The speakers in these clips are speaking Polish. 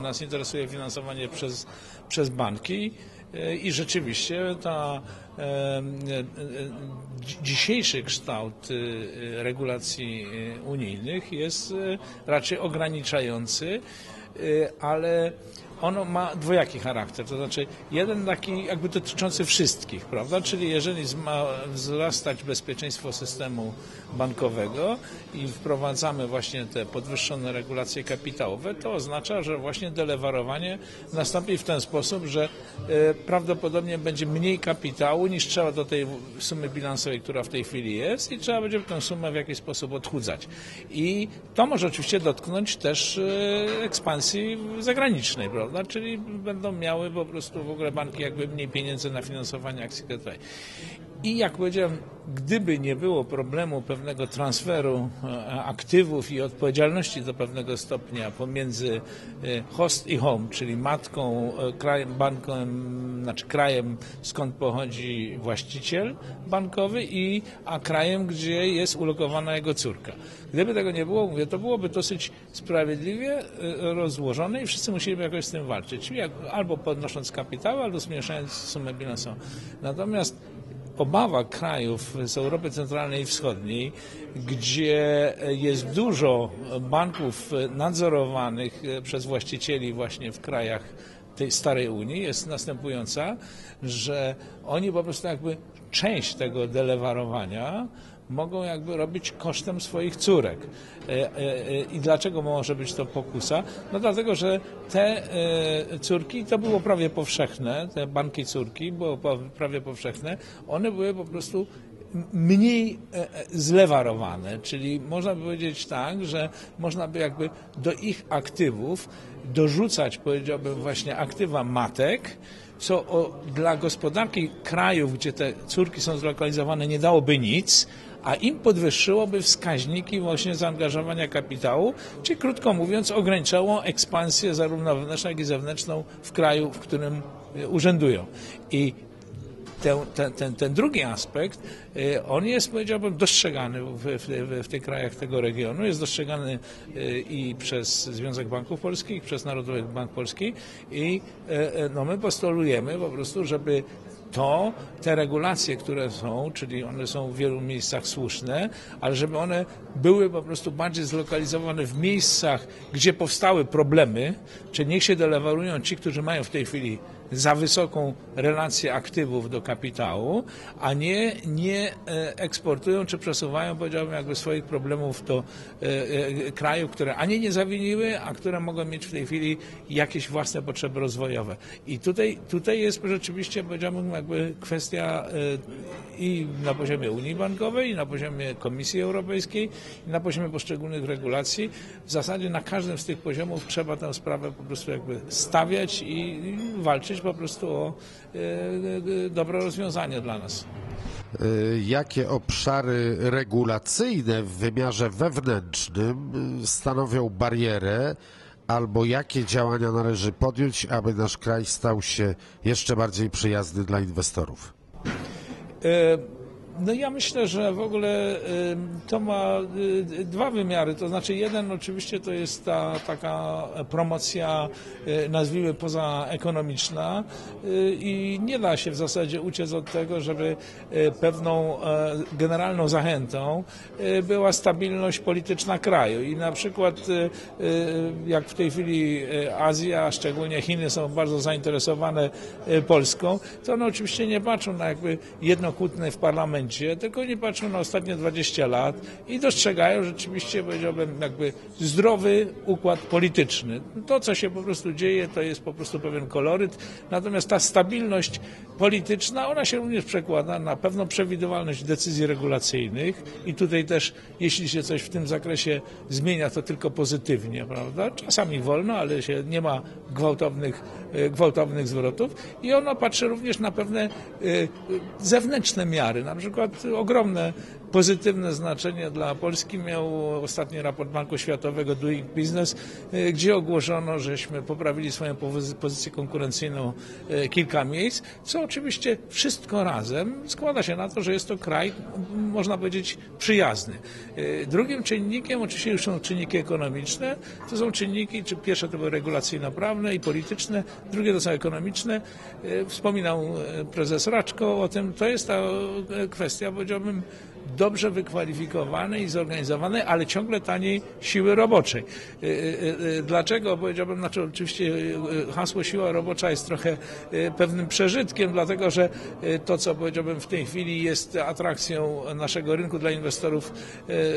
Nas interesuje finansowanie przez, przez banki e, i rzeczywiście ta e, e, dzi- dzisiejszy kształt regulacji unijnych jest raczej ograniczający, ale ono ma dwojaki charakter, to znaczy jeden taki jakby dotyczący wszystkich, prawda? Czyli jeżeli ma wzrastać bezpieczeństwo systemu bankowego i wprowadzamy właśnie te podwyższone regulacje kapitałowe, to oznacza, że właśnie delewarowanie nastąpi w ten sposób, że e, prawdopodobnie będzie mniej kapitału niż trzeba do tej sumy bilansowej, która w tej chwili jest i trzeba będzie tę sumę w jakiś sposób odchudzać. I to może oczywiście dotknąć też e, ekspansji zagranicznej, prawda? Czyli będą miały po prostu w ogóle banki jakby mniej pieniędzy na finansowanie akcji kredytowej. I jak powiedziałem, gdyby nie było problemu pewnego transferu e, aktywów i odpowiedzialności do pewnego stopnia pomiędzy e, host i home, czyli matką, e, krajem, bankiem, znaczy krajem, skąd pochodzi właściciel bankowy i a krajem, gdzie jest ulokowana jego córka. Gdyby tego nie było, mówię, to byłoby dosyć sprawiedliwie rozłożone i wszyscy musieliby jakoś z tym walczyć. Albo podnosząc kapitał, albo zmniejszając sumę bilansową. Natomiast obawa krajów z Europy Centralnej i Wschodniej, gdzie jest dużo banków nadzorowanych przez właścicieli właśnie w krajach tej starej Unii jest następująca, że oni po prostu jakby część tego delewarowania mogą jakby robić kosztem swoich córek. E, e, e, I dlaczego może być to pokusa? No dlatego, że te córki, to było prawie powszechne, te banki córki było prawie powszechne, one były po prostu mniej zlewarowane, czyli można by powiedzieć tak, że można by jakby do ich aktywów dorzucać, powiedziałbym właśnie aktywa matek, co o, dla gospodarki krajów, gdzie te córki są zlokalizowane, nie dałoby nic, a im podwyższyłoby wskaźniki właśnie zaangażowania kapitału, czyli krótko mówiąc ograniczało ekspansję zarówno wewnętrzną, jak i zewnętrzną w kraju, w którym e, urzędują. I ten, ten, ten, ten drugi aspekt, y, on jest, powiedziałbym, dostrzegany w, w, w tych krajach tego regionu, jest dostrzegany y, i przez Związek Banków Polskich, przez Narodowy Bank Polski. I y, no, my postulujemy po prostu, żeby to, te regulacje, które są, czyli one są w wielu miejscach słuszne, ale żeby one były po prostu bardziej zlokalizowane w miejscach, gdzie powstały problemy, czyli niech się delewarują ci, którzy mają w tej chwili za wysoką relację aktywów do kapitału, a nie, nie e, eksportują czy przesuwają, powiedziałbym, jakby swoich problemów do e, e, krajów, które ani nie zawiniły, a które mogą mieć w tej chwili jakieś własne potrzeby rozwojowe. I tutaj, tutaj jest rzeczywiście, powiedziałbym, jakby kwestia i na poziomie Unii Bankowej, i na poziomie Komisji Europejskiej, i na poziomie poszczególnych regulacji. W zasadzie na każdym z tych poziomów trzeba tę sprawę po prostu jakby stawiać i, i walczyć po prostu o e, e, dobre rozwiązanie dla nas. Y, Jakie obszary regulacyjne w wymiarze wewnętrznym stanowią barierę, albo jakie działania należy podjąć, aby nasz kraj stał się jeszcze bardziej przyjazny dla inwestorów? E, No ja myślę, że w ogóle to ma e, dwa wymiary. To znaczy jeden oczywiście to jest ta taka promocja, e, nazwijmy pozaekonomiczna e, i nie da się w zasadzie uciec od tego, żeby pewną e, generalną zachętą była stabilność polityczna kraju. I na przykład jak w tej chwili Azja, a szczególnie Chiny są bardzo zainteresowane Polską, to one oczywiście nie patrzą na jakby jednokłótne w parlamencie, tylko nie patrzą na ostatnie 20 lat i dostrzegają rzeczywiście, powiedziałbym, jakby zdrowy układ polityczny. To, co się po prostu dzieje, to jest po prostu pewien koloryt, natomiast ta stabilność polityczna, ona się również przekłada na pewną przewidywalność decyzji regulacyjnych i tutaj też, jeśli się coś w tym zakresie zmienia, to tylko pozytywnie, prawda? Czasami wolno, ale się nie ma gwałtownych, e, gwałtownych zwrotów i ono patrzy również na pewne e, zewnętrzne miary, na przykład ogromne pozytywne znaczenie dla Polski miał ostatni raport Banku Światowego Doing Business, e, gdzie ogłoszono, żeśmy poprawili swoją pozy- pozycję konkurencyjną e, kilka miejsc, co oczywiście wszystko razem składa się na to, że jest to kraj, można powiedzieć, przyjazny. E, Drugim czynnikiem oczywiście już są czynniki ekonomiczne, to są czynniki, czy pierwsze to były regulacyjno-prawne i polityczne, drugie to są ekonomiczne. Wspominał prezes Raczko o tym, to jest ta kwestia, powiedziałbym, dobrze wykwalifikowanej i zorganizowanej, ale ciągle taniej siły roboczej. E, e, e, Dlaczego? Powiedziałbym, znaczy oczywiście hasło siła robocza jest trochę pewnym przeżytkiem, dlatego że to, co powiedziałbym w tej chwili jest atrakcją naszego rynku dla inwestorów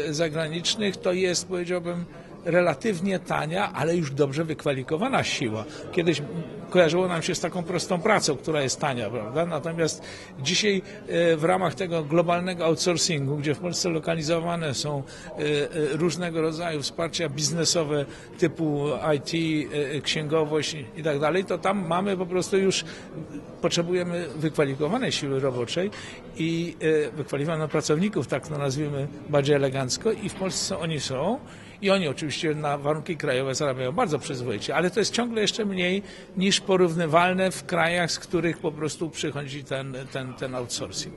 zagranicznych, to jest, powiedziałbym, relatywnie tania, ale już dobrze wykwalifikowana siła. Kiedyś kojarzyło nam się z taką prostą pracą, która jest tania, prawda? Natomiast dzisiaj e, w ramach tego globalnego outsourcingu, gdzie w Polsce lokalizowane są e, e, różnego rodzaju wsparcia biznesowe typu IT, księgowość i- tak dalej, to tam mamy po prostu już potrzebujemy wykwalifikowanej siły roboczej i wykwalifikowanych pracowników, tak to nazwijmy bardziej elegancko i w Polsce oni są i oni oczywiście na warunki krajowe zarabiają bardzo przyzwoicie, ale to jest ciągle jeszcze mniej niż porównywalne w krajach, z których po prostu przychodzi ten, ten, ten outsourcing.